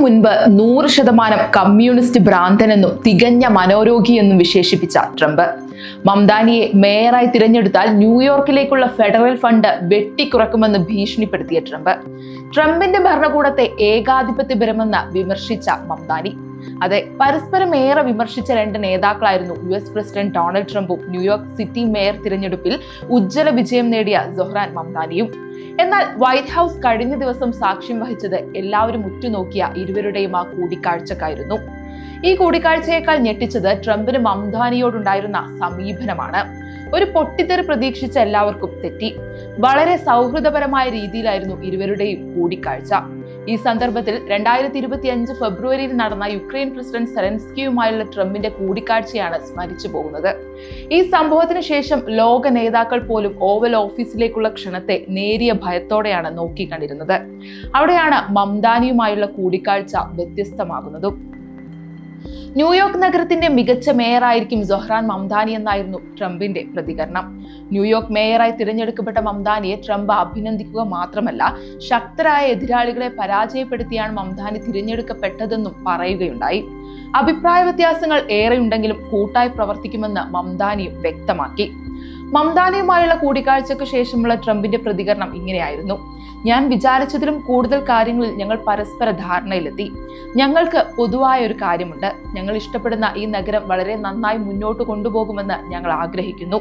മുൻപ് നൂറ് ശതമാനം കമ്മ്യൂണിസ്റ്റ് ഭ്രാന്തനെന്നും തികഞ്ഞ മനോരോഗിയെന്നും വിശേഷിപ്പിച്ച ട്രംപ്. മംദാനിയെ മേയറായി തിരഞ്ഞെടുത്താൽ ന്യൂയോർക്കിലേക്കുള്ള ഫെഡറൽ ഫണ്ട് വെട്ടിക്കുറക്കുമെന്ന് ഭീഷണിപ്പെടുത്തിയ ട്രംപ്. ട്രംപിന്റെ ഭരണകൂടത്തെ ഏകാധിപത്യപരമെന്ന് വിമർശിച്ച മംദാനി. അതെ പരസ്പരം ഏറെ വിമർശിച്ച രണ്ട് നേതാക്കളായിരുന്നു യു എസ് പ്രസിഡന്റ് ഡൊണാൾഡ് ട്രംപും ന്യൂയോർക്ക് സിറ്റി മേയർ തിരഞ്ഞെടുപ്പിൽ ഉജ്ജ്വല വിജയം നേടിയ സൊഹ്റാൻ മംദാനിയും. എന്നാൽ വൈറ്റ് ഹൗസ് കഴിഞ്ഞ ദിവസം സാക്ഷ്യം വഹിച്ചത് എല്ലാവരും ഉറ്റുനോക്കിയ ഇരുവരുടെയും ആ കൂടിക്കാഴ്ചക്കായിരുന്നു. ഈ കൂടിക്കാഴ്ചയേക്കാൾ ഞെട്ടിച്ചത് ട്രംപിന് മംദാനിയോടുണ്ടായിരുന്ന സമീപനമാണ്. ഒരു പൊട്ടിത്തെറി പ്രതീക്ഷിച്ച എല്ലാവർക്കും തെറ്റി. വളരെ സൗഹൃദപരമായ രീതിയിലായിരുന്നു ഇരുവരുടെയും കൂടിക്കാഴ്ച. ഈ സന്ദർഭത്തിൽ രണ്ടായിരത്തി ഇരുപത്തി അഞ്ച് ഫെബ്രുവരിയിൽ നടന്ന യുക്രൈൻ പ്രസിഡന്റ് സെലൻസ്കിയുമായുള്ള ട്രംപിന്റെ കൂടിക്കാഴ്ചയാണ് സ്മരിച്ചു പോകുന്നത്. ഈ സംഭവത്തിന് ശേഷം ലോക നേതാക്കൾ പോലും ഓവൽ ഓഫീസിലേക്കുള്ള ക്ഷണത്തെ നേരിയ ഭയത്തോടെയാണ് നോക്കിക്കണ്ടിരുന്നത്. അവിടെയാണ് മംദാനിയുമായുള്ള കൂടിക്കാഴ്ച വ്യത്യസ്തമാകുന്നതും. ന്യൂയോർക്ക് നഗരത്തിന്റെ മികച്ച മേയറായിരിക്കും സൊഹ്റാൻ മംദാനി എന്നായിരുന്നു ട്രംപിന്റെ പ്രതികരണം. ന്യൂയോർക്ക് മേയറായി തിരഞ്ഞെടുക്കപ്പെട്ട മംദാനിയെ ട്രംപ് അഭിനന്ദിക്കുക മാത്രമല്ല ശക്തരായ എതിരാളികളെ പരാജയപ്പെടുത്തിയാണ് മംദാനി തിരഞ്ഞെടുക്കപ്പെട്ടതെന്നും പറയുകയുണ്ടായി. അഭിപ്രായ വ്യത്യാസങ്ങൾ ഏറെയുണ്ടെങ്കിലും കൂട്ടായി പ്രവർത്തിക്കുമെന്ന് മംദാനിയും വ്യക്തമാക്കി. മംദാനിയുമായുള്ള കൂടിക്കാഴ്ചയ്ക്ക് ശേഷമുള്ള ട്രംപിന്റെ പ്രതികരണം ഇങ്ങനെയായിരുന്നു. ഞാൻ വിചാരിച്ചതിലും കൂടുതൽ കാര്യങ്ങളിൽ ഞങ്ങൾ പരസ്പര ധാരണയിലെത്തി. ഞങ്ങൾക്ക് പൊതുവായ ഒരു കാര്യമുണ്ട്. ഞങ്ങൾ ഇഷ്ടപ്പെടുന്ന ഈ നഗരം വളരെ നന്നായി മുന്നോട്ട് കൊണ്ടുപോകുമെന്ന് ഞങ്ങൾ ആഗ്രഹിക്കുന്നു.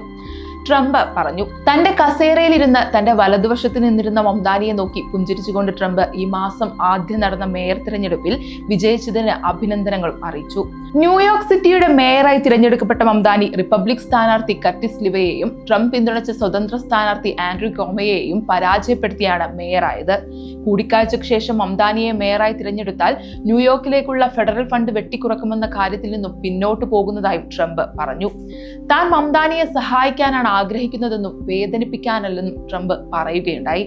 ട്രംപ് പറഞ്ഞു. തന്റെ കസേരയിലിരുന്ന് തന്റെ വലതുവശത്ത് നിന്നിരുന്ന മംദാനിയെ നോക്കി പുഞ്ചിരിച്ചുകൊണ്ട് ട്രംപ് ഈ മാസം ആദ്യം നടന്ന മേയർ തിരഞ്ഞെടുപ്പിൽ വിജയിച്ചതിന് അഭിനന്ദനങ്ങൾ അറിയിച്ചു. ന്യൂയോർക്ക് സിറ്റിയുടെ മേയറായി തിരഞ്ഞെടുക്കപ്പെട്ട മംദാനി റിപ്പബ്ലിക് സ്ഥാനാർത്ഥി കർട്ടിസ് ലിവയെയും ട്രംപ് പിന്തുണച്ച സ്വതന്ത്ര സ്ഥാനാർത്ഥി ആൻഡ്രൂ കോമയെയും പരാജയപ്പെടുത്തിയാണ് മേയറായത്. കൂടിക്കാഴ്ചയ്ക്ക് ശേഷം മംദാനിയെ മേയറായി തിരഞ്ഞെടുത്താൽ ന്യൂയോർക്കിലേക്കുള്ള ഫെഡറൽ ഫണ്ട് വെട്ടിക്കുറക്കുമെന്ന കാര്യത്തിൽ നിന്നും പിന്നോട്ട് പോകുന്നതായും ട്രംപ് പറഞ്ഞു. താൻ മംദാനിയെ സഹായിക്കാനാണ് ആഗ്രഹിക്കുന്നതെന്നും വേദനിപ്പിക്കാനല്ലെന്നും ട്രംപ് പറയുകയുണ്ടായി.